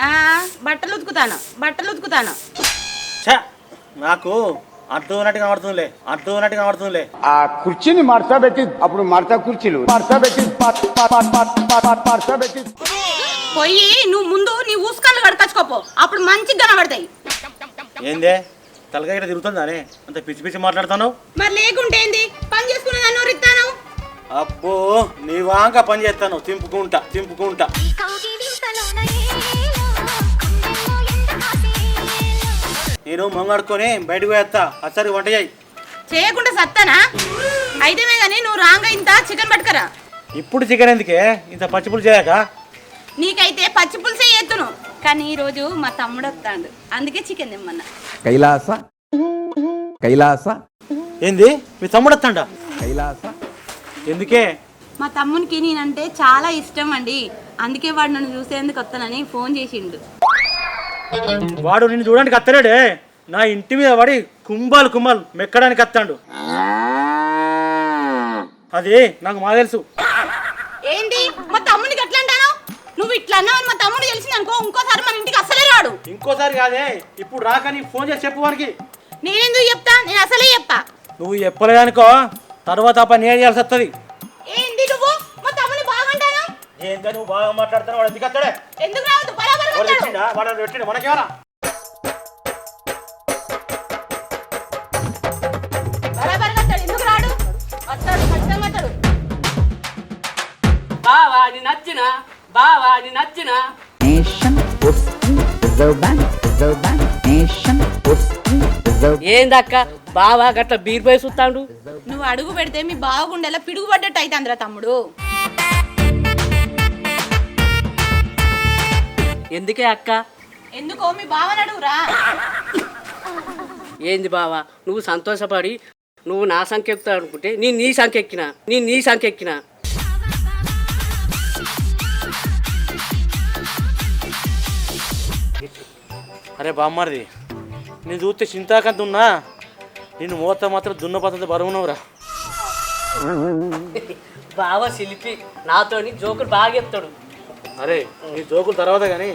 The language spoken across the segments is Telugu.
ఆ, బట్టలు ఉతుకుతాను బట్టలు ఉతుకుతాను. ఛా నాకు అడ్డు ఉన్నట్టు కనబడుతుందిలే అడ్డు ఉన్నట్టు కనబడుతుందిలే. ఆ కుర్చీని మడతబెట్టి అప్పుడు మడత కుర్చీలు. మడతబెట్టి మడతబెట్టి పోయి నువ్వు ముందు నీ ఊసుకళ్ళు కడకచ్చుకోపో అప్పుడు మంచిగా కనబడతాయి. ఏందే? తలకాయ ఇక్కడ తిరుగుతుందానే? అంత పిచ్చి పిచ్చి మాట్లాడుతున్నావు? మరి లేకుంటే ఏంది? పని చేసుకునే దాన్ని ఎవరిస్తాను అబ్బో నీ వాంక పని చేస్తాను తింపుకుంటా తింపుకుంటా. నేను మంగడుకొని బయటకు వేస్తా అసలు వంట చేయి. చేయకుండా సత్తానా? అయితేనే కానీ నువ్వు రాంగా ఇంత చికెన్ పట్టుకరా. ఇప్పుడు చికెన్ ఎందుకే? ఇంత పచ్చిపులు చేయక? నీకైతే పచ్చి పులుసే ఎత్తును కానీ ఈ రోజు మా తమ్ముడు వస్తాడు. అందుకే చికెన్ తెమ్మన్నా. కైలాస కైలాస. ఏంది? మీ తమ్ముడు వస్తాడా? కైలాస. ఎందుకే? మా తమ్మునికి నేనంటే చాలా ఇష్టం అండి. అందుకే వాడు నన్ను చూసేందుకు వస్తానని ఫోన్ చేసిండు. వాడు నిన్ను చూడడానికి అత్తలేడే. నా ఇంటి మీద పడి కుంభాలు కుంభాలు మెక్కడానికి వస్తాడు అది నాకు మా తెలుసు. ఏంటి మా తమ్మునికి ఎట్లా అంటాను? నువ్వు ఇట్లా అన్నావు మా తమ్ముడు తెలిసింది అనుకో ఇంకోసారి మన ఇంటికి అసలే రాడు. ఇంకోసారి కాదే ఇప్పుడు రాక నీ ఫోన్ చేసి చెప్పు వానికి. నేనెందుకు చెప్తా? నేను అసలే చెప్తా నువ్వు చెప్పలేదనుకో తర్వాత పని ఏం చేయాల్సి వస్తుంది ఏంటో నువ్వు బాగా మాట్లాడుతున్నావు? వాడు ఎందుకు ఎందుకు రావద్దు? బరాబర్ వాడు. పెట్టిండా? వాడు పెట్టిండు? మనకేమరా బరాబర్ కొట్టాడు. ఎందుకు రాడు? వస్తాడు ఖచ్చితంగా వస్తాడు బావా నీ నచ్చిన. బావా నీ నచ్చిన nation posting reserve bank reserve bank nation posting reserve ఏందక్క? బావా గట్ల బీర్ పోయి చూస్తాడు? నువ్వు అడుగు పెడితే మీ బాగుండేలా పిడుగు పడ్డట్టు అయితే అందరా తమ్ముడు. ఎందుకే అక్క? ఎందుకో మీ బావని అడుగురా. ఏంది బావా? నువ్వు సంతోషపడి నువ్వు నా సంఖ్య ఎక్కుతావు అనుకుంటే నేను నీ సంఖ్య ఎక్కిన నేను నీ సంఖ్య ఎక్కిన అరే బామ్మర్ది నేను చూస్తే చింతాకంత ఉన్నా? నేను మోత మాత్రం దున్నపోతంత బరువునవురా బావ శిల్పి నాతోని జోకులు బాగా చెప్తాడు. అరే నీ జోకులు తర్వాత కానీ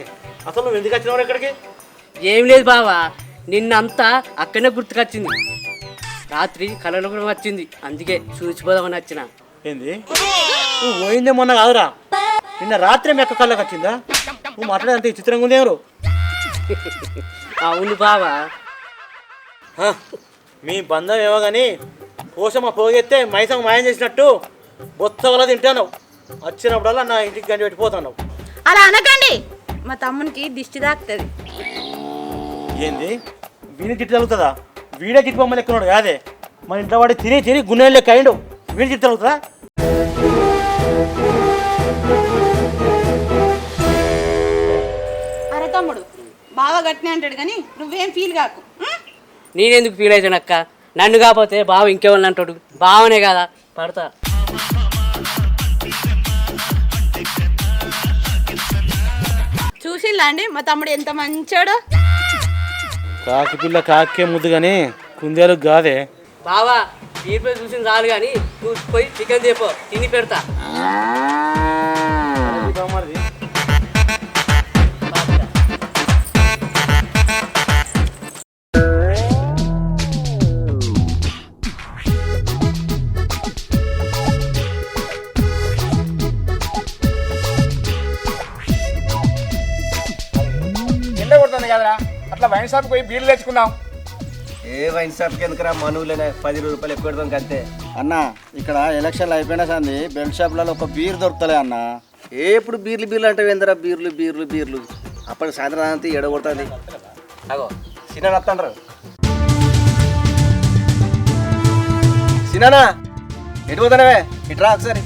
అసలు నువ్వు ఎందుకు వచ్చినావు ఇక్కడికి? ఏం లేదు బావా నిన్నంతా అక్కడనే గుర్తుకొచ్చింది. రాత్రి కళలో కూడా వచ్చింది అందుకే చూసిపోదామని వచ్చిన. ఏంది? నువ్వు పోయిందే మొన్న కాదురా. నిన్న రాత్రి మెక్క కళ్ళకి వచ్చిందా? నువ్వు మాట్లాడేంత ఈ చిత్రంగా ఉంది ఎవరు? అవును బావా. హ, మీ బంధం ఏమో కానీ కోసమ పోగెత్తే మైసం మాయం చేసినట్టు బొత్త వల్ల తింటాను వచ్చినప్పుడల్లా నా ఇంటికి గండి పెట్టిపోతున్నావు అలా అనకండి. మా తమ్మునికి దిష్టి తాకుతుంది. ఏంది? వీడి చిట్టి తగులుతుందా? వీడే చిట్టి బొమ్మ లెక్కనాడు కాదే. మన ఇంట్లో వాడి తిని తిని గుండెలు లెక్క అయిండు వీడి చిట్టి తగులుతుందా? అరే తమ్ముడు బాగా గట్టినే అంటాడు కానీ నువ్వేం ఫీల్ కాకు? నేనెందుకు ఫీల్ అవుతానక్క? నన్ను కాకపోతే బావ ఇంకేమన్నా అంటాడు. బావనే కదా పడతా. చూసిండ్లా అండి? మా తమ్ముడు ఎంత మంచోడో. కాకి పిల్ల కాకే ముద్దు కానీ కుందేలు కాదే బావా బీర్పై చూసింది చాలు కానీ నువ్వు పోయి చికెన్ తీపో తిని పెడతా. వైన్ షాప్ పోయి బీర్లు తెచ్చుకుందాం ఏ వైన్ షాప్కి ఎందుకురా మనవులేనే పది రూపాయలు ఎక్కువ పెడతాం అంతే అన్న ఇక్కడ ఎలక్షన్లు అయిపోయినా సంది బెల్ట్ షాప్లలో ఒక బీర్ దొరుకుతలే అన్న. ఏ ఎప్పుడు బీర్లు బీర్లు అంటే ఏందిరా? బీర్లు బీర్లు బీర్లు. అప్పటి సాయంత్రం అంతా ఎడగొడుతుంది అగో సినా వస్తాండ్రు సినానా ఎటు పోతానవే ఇట్రా ఒకసారి.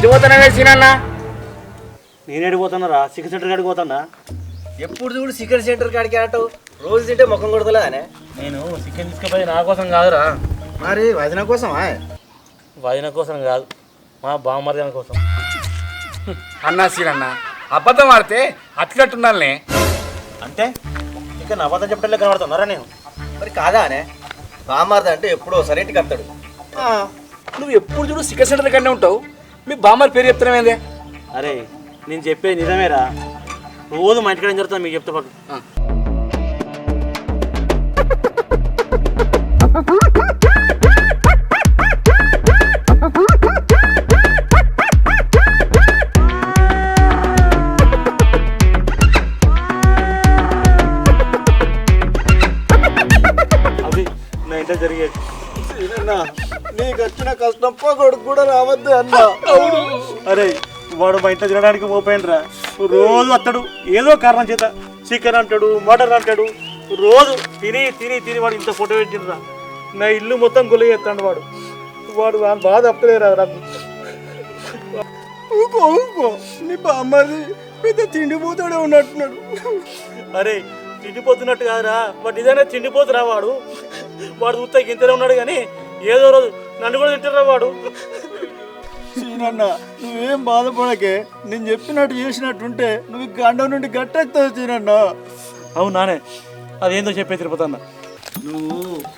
ఎటు పోతున్నావే సీనన్న? నేను ఎడిపోతున్నారా చికెన్ సెంటర్ కాడికి పోతానా ఎప్పుడు చూడు చికెన్ సెంటర్ కాడికి ఆటో రోజు తింటే ముఖం కొడతలేదానే నేను చికెన్ తీసుకుపోయి నా కోసం కాదురా. మరి వదిన కోసమా? వదిన కోసం కాదు మా బామ్మర్దన కోసం. అన్నా సీనన్న అబద్ధం ఆడితే అట్లట్టుండాలనే. అంటే? ఇక నా అబద్ధం చెప్పడం కనబడుతున్నారా నేను. మరి కాదా అనే బామార్ది అంటే ఎప్పుడో సరే ఇంటికి వస్తాడు. ఆ, నువ్వు ఎప్పుడు చూడు చికెన్ సెంటర్ కన్నా ఉంటావు? మీ బామ్మర్ పేరు చెప్తున్నామేందే అరే నేను చెప్పేది నిజమేరా. రోజు మా ఇంటికాడ ఏం జరుగుతుంది మీకు చెప్తా పాటు నీకు వచ్చిన కష్టం కొడుకు కూడా రావద్దు అన్న. అరే వాడు మా ఇంట్లో తినడానికి పోపోయినరా రోజు వస్తాడు ఏదో కారణం చేత. చికెన్ అంటాడు మటన్ అంటాడు. రోజు తిని తిని తిని వాడు ఇంత ఫోటో పెట్టినరా నా ఇల్లు మొత్తం గుల్ల చేస్తాడు వాడు. వాడు వాని బాధ అప్పలేరా నాకు? ఊకో ఊకో. నీ బామ్మది పెద్ద తిండిపోతాడే ఉన్నట్టున్నాడు. అరే తిండిపోతున్నట్టు కాదురా. వాడు నిజంగా తిండిపోతురా వాడు? వాడు చూస్తే గింతనే ఉన్నాడు కానీ ఏదో రోజు నన్ను కూడా తింటారా వాడు? సీనన్న నువ్వేం బాధపడకే. నేను చెప్పినట్టు చేసినట్టుంటే నువ్వు గండం నుండి గట్టెక్తావు సీనన్న అవునానే అదేందో చెప్పే తిరుపతి అన్న. నువ్వు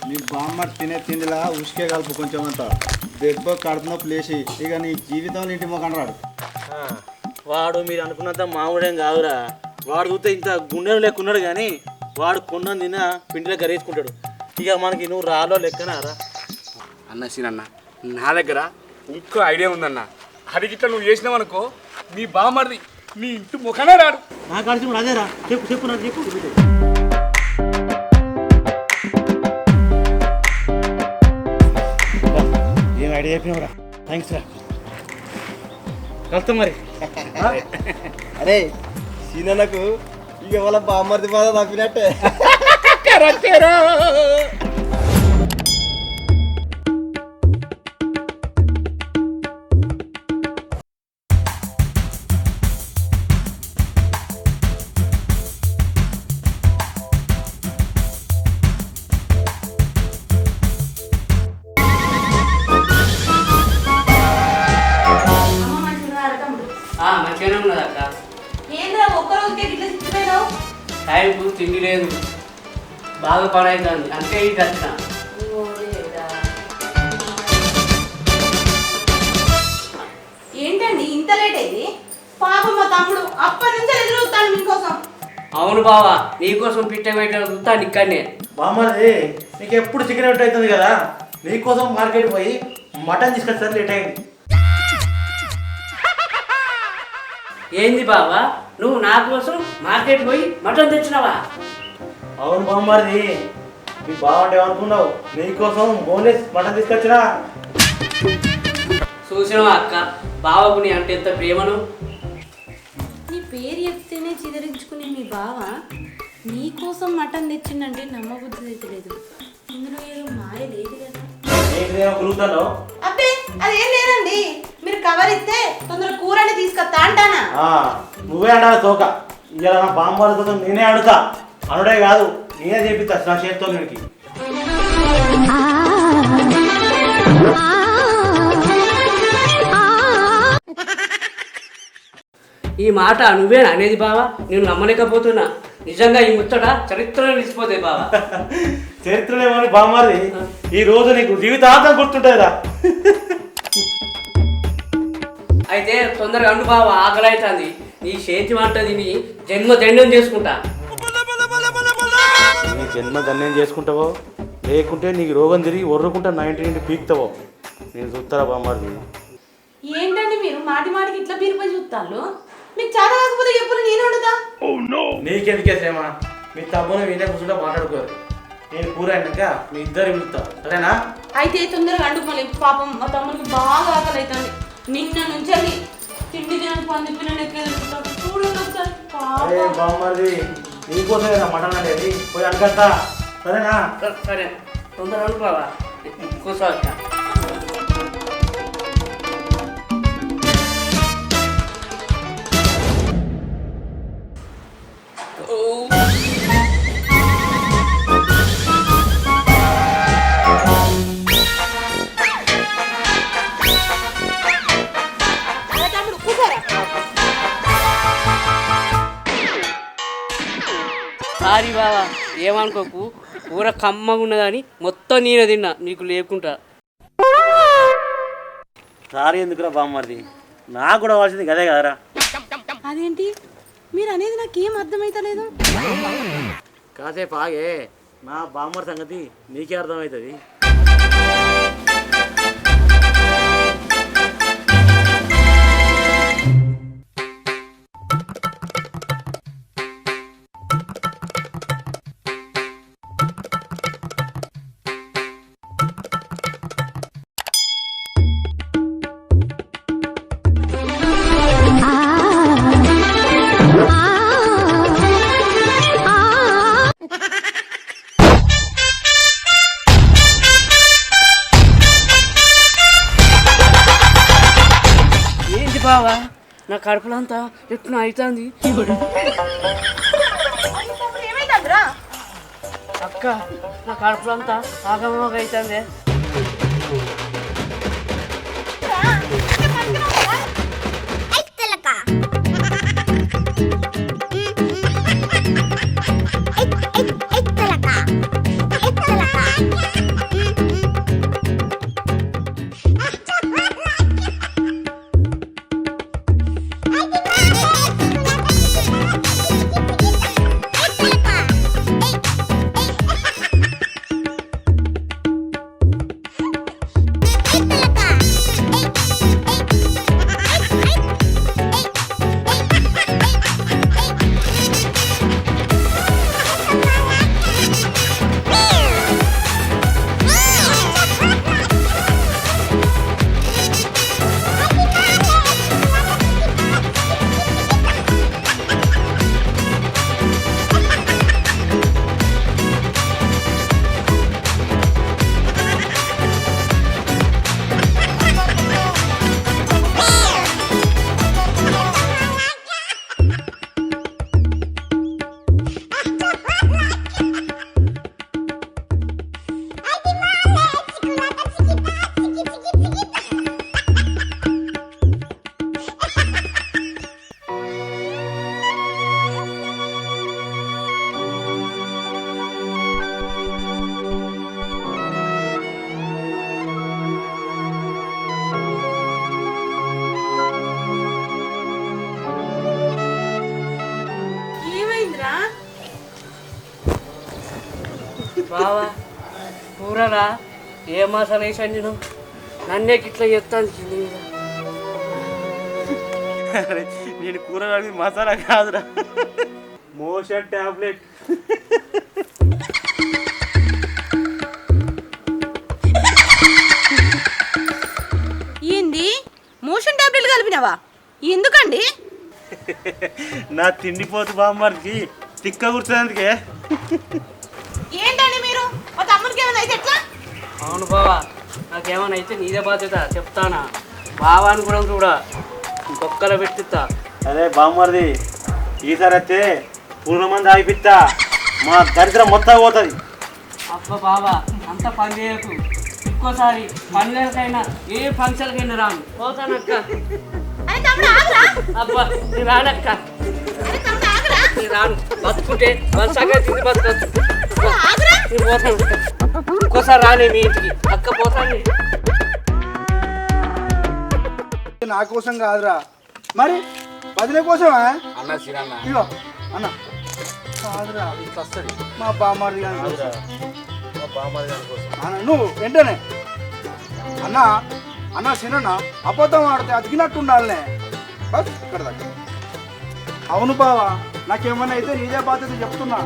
నీ బామ్మ తినే తిండిలా ఉసుకే కలుపు కొంచెం అంత దెబ్బ కడుపు నొప్పి లేచి ఇక నీ జీవితంలో ఇంటి రాడు. ఆ, వాడు మీరు అనుకున్నంత మామూడేం కాదురా. వాడు చూస్తే ఇంత గుండెలు లెక్కున్నాడు కానీ వాడు కొన్న తిన్న పిండిలో గరేసుకుంటాడు ఇక మనకి నువ్వు రాలో లెక్కనారా? అన్న సీనన్న నా దగ్గర ఇంకో ఐడియా ఉందన్న. అడిగిట్లా నువ్వు చేసినావనుకో మీ బామ్మర్ది నీ ఇంటి ముఖమే రాడు నాకు అడిచి కూడా అదేరా చెప్పు చెప్పు నాకు చెప్పు. ఏం ఐడియా చెప్పినవరా థ్యాంక్స్ రా. కలుస్తాం మరి. అరే సీనన్నకు ఇక వాళ్ళ బామ్మర్ది బాధ తప్పినట్టే. ఆ, మంచిగానే ఉన్నది అక్క. ఏంద్రా ఒక్కరోజుకే గిట్ల చిక్కిపోయినావు టైంకు తిండి లేదు. బాగా పని అవుతుంది అంతే ఇది వచ్చిన ఏంటండి ఇంత లేట్ అయింది? పాపం మా తమ్ముడు అప్పటి నుంచి ఎదురవుతాను మీకోసం. అవును బావా నీకోసం పిట్ట పెట్టిన చూస్తాను ఇక్కడనే. బామ్మది నీకు ఎప్పుడు చికెన్ అవుతుంది కదా? నీకోసం మార్కెట్ పోయి మటన్ తీసుకొచ్చారు లేట్ అయింది. ఏంది బావా? నువ్వు నా కోసం మార్కెట్ పోయి మటన్ తెచ్చినావా? అవును బామ్మది నీ బాగుంటే ఏమనుకున్నావు? నీకోసం బోన్లెస్ మటన్ తీసుకొచ్చినా? చూసినావా అక్క? బావకు నీ అంటే ఎంత ప్రేమను? నీ పేరు చెప్తేనే చిదరించుకునే మీ బావ నీ కోసం మటన్ తెచ్చిందంటే నమ్మబుద్ధి అయితే లేదు. ఇందులో ఏదో మాయ లేదు కదా ఏంటిదేమో కులుగుతాను అబ్బే అదేం లేదండి. మీరు కవర్ ఇస్తే తొందర కూరని తీసుకొస్తా అంటానా? నువ్వే అన్నా తోక? ఇలా నా కోసం నేనే అడుగుతా. అనుడే కాదు నేనే చేపిస్తా నా చేతితో నీకు ఈ మాట నువ్వేనా అనేది బావా? నేను నమ్మలేకపోతున్నా. నిజంగా ఈ ముచ్చట చరిత్రలో నిలిచిపోతాయి బావా. చరిత్రలో ఏమని బామ్మది ఈ రోజు నీకు జీవితాంతం గుర్తుంటుందిరా. అయితే తొందరగా అండు బావా ఆకలి అవుతుంది నీ చేతి వంట తిని జన్మ దండం చేసుకుంటా. నీ జన్మ ధన్యం చేసుకుంటావో? లేకుంటే నీకు రోగం తిరిగి ఒర్రుకుంటా నా ఇంటి నుండి పీక్తావో? నేను చూస్తారా బామ్మది ఏంటండి మీరు మాటి మాటికి ఇట్లా బీరుపోయి చూస్తాను మీకు చాలా కాకపోతే ఎప్పుడు నేను వండుతా? నీకెందుకే శ్రేమ? మీ తమ్ముని వీనే కూర్చుంటే మాట్లాడుకోరు. నేను కూర అయినాక మీ ఇద్దరు పిలుస్తా సరేనా? అయితే తొందరగా అండుకోలే పాపం మా తమ్ముడికి బాగా ఆకలి అవుతుంది నిన్న నుంచి అది తిండి తినని పంది చూడండి ఒకసారి. అరే పాపం బామ్మది నీకోసమే నా మటన్ అనేది పోయి అనుకుంటా సరేనా? సరే. తొందరగా బావా కూర్చో బావా ఏమనుకోకు? కూర కమ్మగా ఉన్నదని మొత్తం నేనే తిన్నా నీకు లేకుంటా సారీ ఎందుకురా బామ్మర్ది నాకు కూడా కావాల్సింది గదే కదరా. అదేంటి? మీరు అనేది నాకేం అర్థమైతలేదు? కాసేపు ఆగే నా బామ్మర్ సంగతి నీకే అర్థమవుతుంది ఎట్లా అవుతుంది అక్క నా కడుపులో అంతా ఆగమగా అవుతుంది బావా కూరరా ఏ మసాలా వేసాను నేను నన్నే ఇట్లా చెప్తాను కింద మీద. అరే, నేను కూర మసాలా కాదురా. Motion tablet. ఏంది? మోషన్ టాబ్లెట్ కలిపినావా? ఎందుకండి? నా తిండిపోతు బామ్మర్కి తిక్క కూర్చున్నందుకే ఏంటండి మీరు మా తమ్ముడికి ఏమైనా అయితే ఎట్లా? అవును బావా నాకేమైనా అయితే నీదే బాధ్యత చెప్తానా. బావాని కూడా చూడా బొక్కలు పెట్టిస్తా. అదే బామ్మర్ది ఈసారి అయితే పూర్ణమంది ఆగిపిస్తా. మా దరిద్రం మొత్తం పోతుంది. అబ్బా బావా అంత పని చేయకు. ఇంకోసారి పండుగలకైనా ఏ ఫంక్షన్కైనా రాను. పోతానక్క. అరే తమ్ముడు ఆగురా. అబ్బా నేను రానక్క. అరే తమ్ముడు ఆగురా. నేను రాను. బతుకుంటే తిండి ఆగురా. నేను పోతాను. ఇంకోసారి రాలే మీ ఇంటికి. అక్క పోతాను. నా కోసం కాదురా. మరి బదిలీ కోసమా? అన్న సిరన్న. ఇగో అన్న. కాదురా. మా బామ్మారి గారి కోసం. అన్న నువ్వు వెంటనే. అన్న అన్న సినన్న అబద్ధం ఆడితే అతికినట్టు ఉండాలనే బస్ ఇక్కడ దాకా. అవును బావా నాకేమన్నా అయితే నీదే బాధ్యత చెప్తున్నా.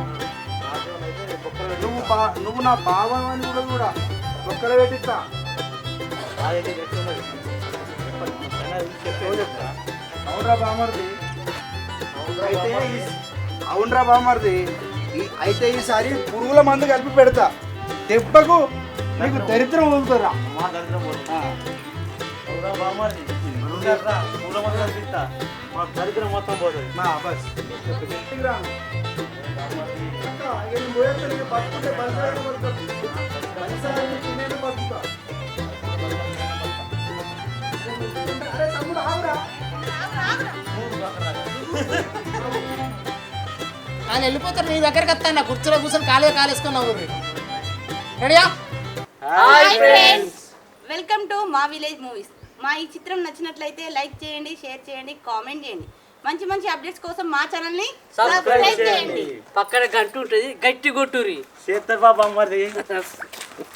నువ్వు బా నువ్వు నా బావ అని కూడా కూడా ఒక్కరే పెట్టిస్తా. అవునరా బామర్ది. అయితే అవునరా బామర్ది. అయితే ఈసారి పురుగుల మందు కలిపి పెడతా. దెబ్బకు నీకు దరిద్రం వదులుతారా? మా దరిద్రం నువ్వురా, పూర్ణమంది కనిపిస్తా మా దరిద్రం మొత్తం పోతుంది. మా బస్. నేను పోయేస్తా, నేను బతుకుంటే బలిసారి బతుకుతా. బలిసారి తినేది బతుకుతా. అరే తమ్ముడు ఆగురా. ఆయన వెళ్ళిపోతారు నీ దగ్గరికి వస్తాను కుర్చీలో కూర్చొని కాలే కాలేసుకున్నావు వెల్కమ్ టు మా విలేజ్ మూవీస్ మా ఈ చిత్రం నచ్చినట్లయితే లైక్ చేయండి షేర్ చేయండి కామెంట్ చేయండి. మంచి మంచి అప్డేట్స్ కోసం మా ఛానల్ని సబ్స్క్రైబ్ చేయండి. పక్కన గంట ఉంటుంది గట్టి కొట్టురి చేస్తారు బాబా మరి